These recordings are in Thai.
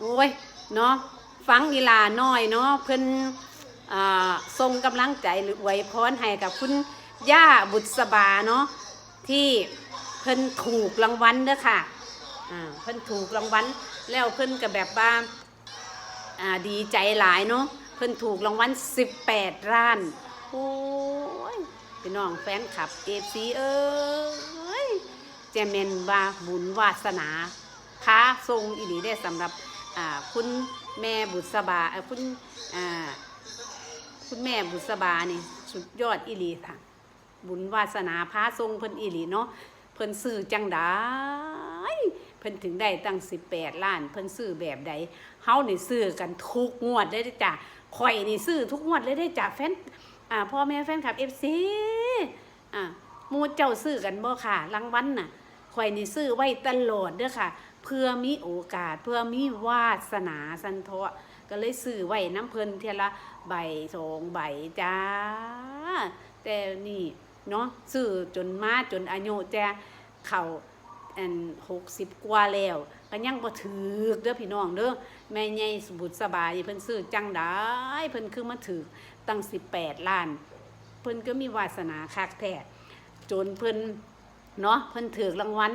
โอ้ยเนาะฟังอีลาน้อยเนาะเพิ่นอ่าทรงกำลังใจหรืออวยพรให้กับคุณย่าบุษบาเนาะที่เพิ่นถูกรางวัลเด้อค่ะเพิ่นถูกรางวัลแล้วเพิ่นก็แบบว่าดีใจหลายเนาะเพิ่นถูกรางวัล18ล้านโอ้ยพี่น้องแฟนคลับเอฟซีเอ้ยเจเมนว่าบุญวาสนาค้าทรงอีหลีได้สำหรับ คุณแม่บุษบาคุณคุณแม่บุษบานี่สุดยอดอีหลีค่ะ บุญวาสนาพาทรงเพิ่นอีหลีเนาะเพิ่นซื้อจังได้เพิ่นถึงได้ตั้ง18ล้าน เพิ่นซื้อแบบใดเฮานี่ซื้อกันทุกงวดเลยจ้ะข่อยนี่ซื้อทุกงวดเลยได้จ้ะแฟนอ่าพ่อแม่แฟนคลับ FC อ่าหมู่เจ้าซื้อกันบ่ค่ะรางวัลน่ะข่อยนี่ซื้อไว้ตลอดเด้อค่ะ เพื่อมีโอกาส เพื่อมีวาสนาสันเทะก็เลยซื้อไว้น้ำเพลินเทละใบสองใบจ้า แต่นี่เนาะซื้อจนมาจนอายุจะเข้าอันหกสิบกว่าแล้วก็ยังบ่ถือเด้อพี่น้องเด้อแม่ใหญ่สบุตรสบายเพิ่นซื้อจังได้เพิ่นคือมาถือตั้ง18ล้าน เพิ่นก็มีวาสนาคักแท้จนเพิ่นเนาะเพิ่นถือรางวัล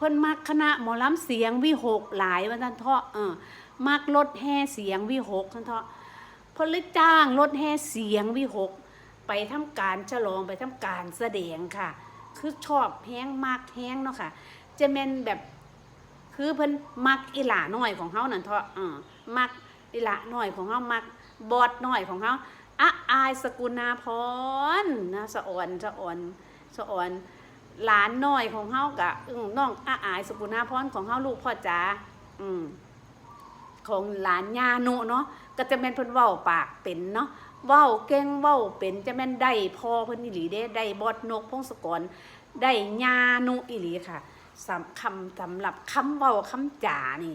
เพิ่นมักคณะหมอลำเสียงวิหกหลายว่าท่านเถาะเออมักรถแห่เสียงวิหกท่านเถาะเพิ่นเลยจ้างรถแห่เสียงวิหกไปทำการฉลองไปทำการแสดงค่ะ คือชอบแห้งมากแห้งเนาะค่ะจะแม่นแบบคือเพิ่นมักอีหล่าน้อยของเฮานั่นเถาะเออมักอีหล่าน้อยของเฮามักบอดน้อยของเฮาอะอายสกุณาพรนะสะอ่อนสะอ่อนสะอ่อน หลานน้อยของเฮากะน้องอาอายสกุณาพรของเฮาลูกพ่อจ๋าอืมของหลานยาโนเนาะก็จะแม่นเพิ่นเว้าปากเป็นเนาะเว้าเก่งเว้าเป็นจะแม่นได้พอเพิ่นอีหลีเด้ได้บอดนกพงศกรได้ยาโนอีหลีค่ะสำคำสำหรับคำเว้าคำจ๋านี่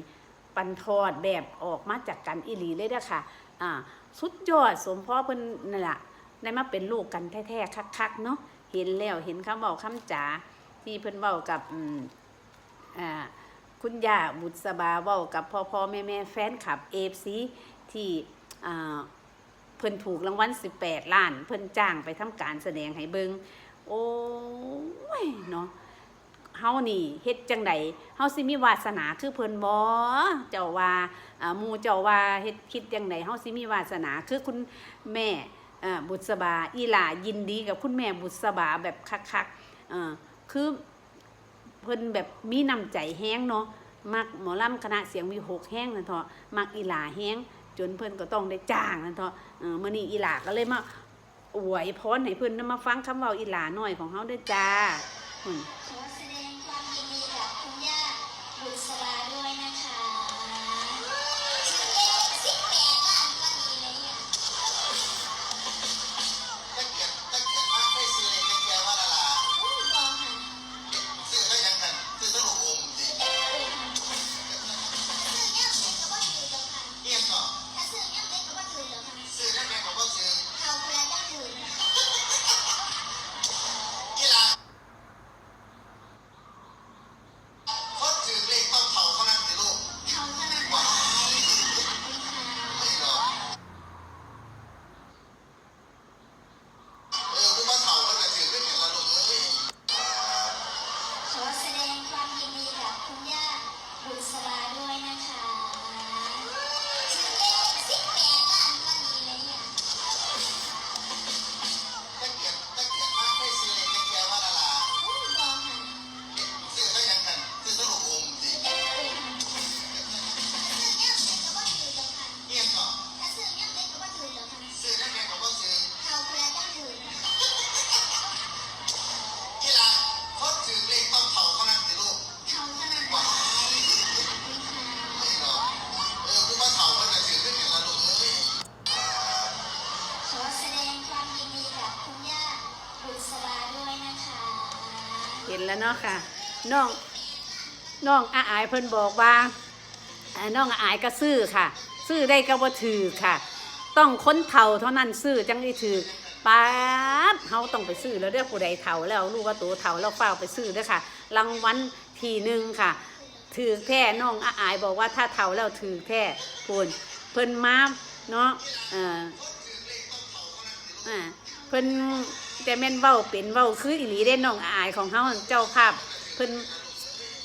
ปันทอดแบบออกมาจากกันอีหลีเลยเด้อค่ะ อ่า สุดยอดสมพ่อเพิ่นนั่นล่ะได้มาเป็นลูกกันแท้ๆคักๆเนาะ เห็นแล้วเห็นคำเว้าคำจ๋าที่เพิ่นเว้ากับอืมอ่าคุณย่าบุษบาเว้ากับพ่อพ่อแม่แม่แฟนคลับเอฟซีที่อ่าเพิ่นถูกรางวัล18 ล้าน เพิ่นจ้างไปทำการแสดงให้เบิงโอ้ยเนาะเฮานี่เฮ็ดจังไดเฮาสิมีวาสนาคือเพิ่นบ่เจ้าว่าอ่าหมู่เจ้าว่าเฮ็ดคิดจังไดเฮาสิมีวาสนาคือคุณแม่ บุษบาอีหลายินดีกับคุณแม่บุษบาแบบคักๆคือเพิ่นแบบมีน้ำใจแห้งเนาะมักหมอลำคณะเสียงวีหกแห้งนั่นเถอะมักอีหลาแห้งจนเพิ่นก็ต้องได้จ้างนั่นเถอะเมื้อนี้อีหลาก็เลยมาอวยพรให้เพิ่นนมาฟังคำเว้าอีหลาหน้อยของเฮาเด้จ้า แล้วเนาะค่ะน้องน้องอาอายเพิ่นบอกว่าอ่าน้องอาอายก็ซื้อค่ะ ซื้อได้ก็บ่ถือค่ะ ต้องค้นเฒ่าเท่านั้นซื้อจังได้ถือป๊าเฮาต้องไปซื้อแล้วเด้อผู้ใดเฒ่าแล้วรู้ว่าตัวเฒ่าแล้วเฝ้าไปซื้อเด้อค่ะ รางวัลทีหนึ่งค่ะ ถือแท้น้องอาอายบอกว่าถ้าเฒ่าแล้วถือแท้พูนเพิ่นมาเนาะเอออ่า เพิ่นแต่แม่นเว้าเป็นเว้าคืออีหลีเด้น้องอายของเฮาเจ้าภาพเพิ่น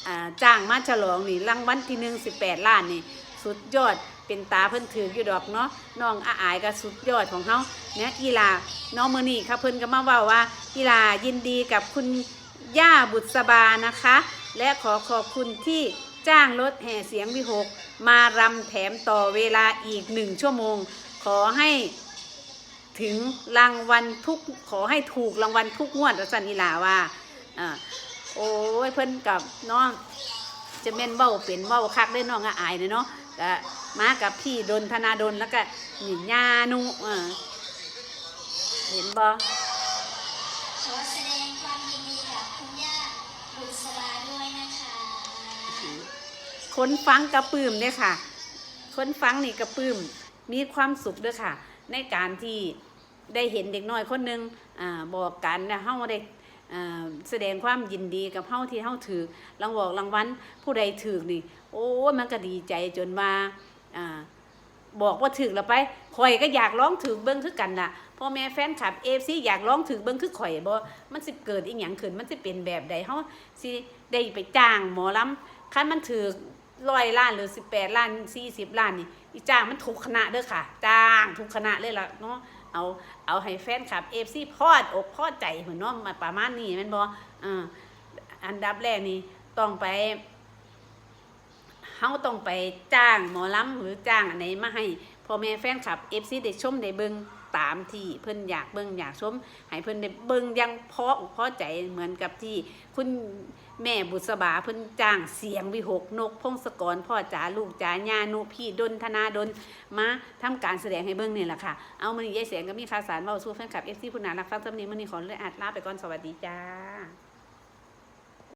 อ่าจ้างมาฉลองนี่รางวัลที่หนึ่งสิบแปดล้านนี่สุดยอดเป็นตาเพิ่นถืออยู่ดอกเนาะน้องอาอายก็สุดยอดของเฮาเนี่ยอีลาน้องมือนี้ค่ะเพิ่นก็มาเว้าว่าอีลายินดีกับคุณย่าบุษบานะคะ และขอขอบคุณที่จ้างรถแห่เสียงวิหก มารำแถมต่อเวลาอีกหนึ่งชั่วโมง ขอให้ ถึงรางวัลทุกขอให้ถูกรางวัลทุกงวดรัสันนิลาว่าอ่าโอ้ยเพิ่นกับน้องจะแม่นเบ้าเป็นเบ้าคักได้น้องอะอายเลยเนาะก็มากับพี่ดนธนาดนแล้วก็นี่ญานุอ่าเห็นบ่ขอแสดงความยินดีกับคุณย่าบุษบาด้วยนะคะคนฟังกระปื้มเนี่ยค่ะ คนฟังนี่กระปื้มมีความสุขด้วยค่ะ ในการที่ได้เห็นเด็กน้อยคนหนึ่งอบอกกันนะเฮาได้แสดงความยินดีกับเฮาที่เฮาถือรางวัลรางวัลผู้ใดถือนี่ โอ้มันก็ดีใจจนว่าอ่าบอกว่าถือแล้วไปข่อยก็อยากร้องถือเบิ้งคือกันล่ะพ่อแม่แฟนคลับเอฟซีอยากร้องถือเบิ้งคือข่อยบ่มันสิเกิดอีหยังขึ้นมันสิเป็นแบบใดเฮาสิได้ไปจ้างหมอลำคันมันถือ ร้อยล้านหรือสิบแปดล้านสี่สิบล้านนี่อีจ้างมันถูกคณะเด้อค่ะ จ้างถูกคณะเลยล่ะเนาะเอาเอาให้แฟนคลับเอฟซีพอดอกพอดใจเหมือนเนาะมาประมาณนี้มันบอกอันดับแรกนี่ต้องไปเฮาต้องไปจ้างหมอลำหรือจ้างอันไหนมาให้พ่อแม่แฟนคลับเอฟซีได้ชมได้เบิ่ง ตามที่เพิ่นอยากเบิ่งอยากชมให้เพิ่นได้เบิ่งยังพออกพอใจเหมือนกับที่ คุณแม่บุษบาเพิ่นจ้างเสียงวิหกนก พงศกรพ่อจ๋าลูกจ๋าญานุพี่ดนธนาดนมาทำการแสดงให้เบิ่งนี่แหละค่ะ เอามื้อนี่ยายเสียงก็มีข่าวสารเว้าสู้แฟนคลับ FC ผู้น่ารักฟังจำนีมื้อนี้ขอเลยอัดลาไปก่อนสวัสดีจ้า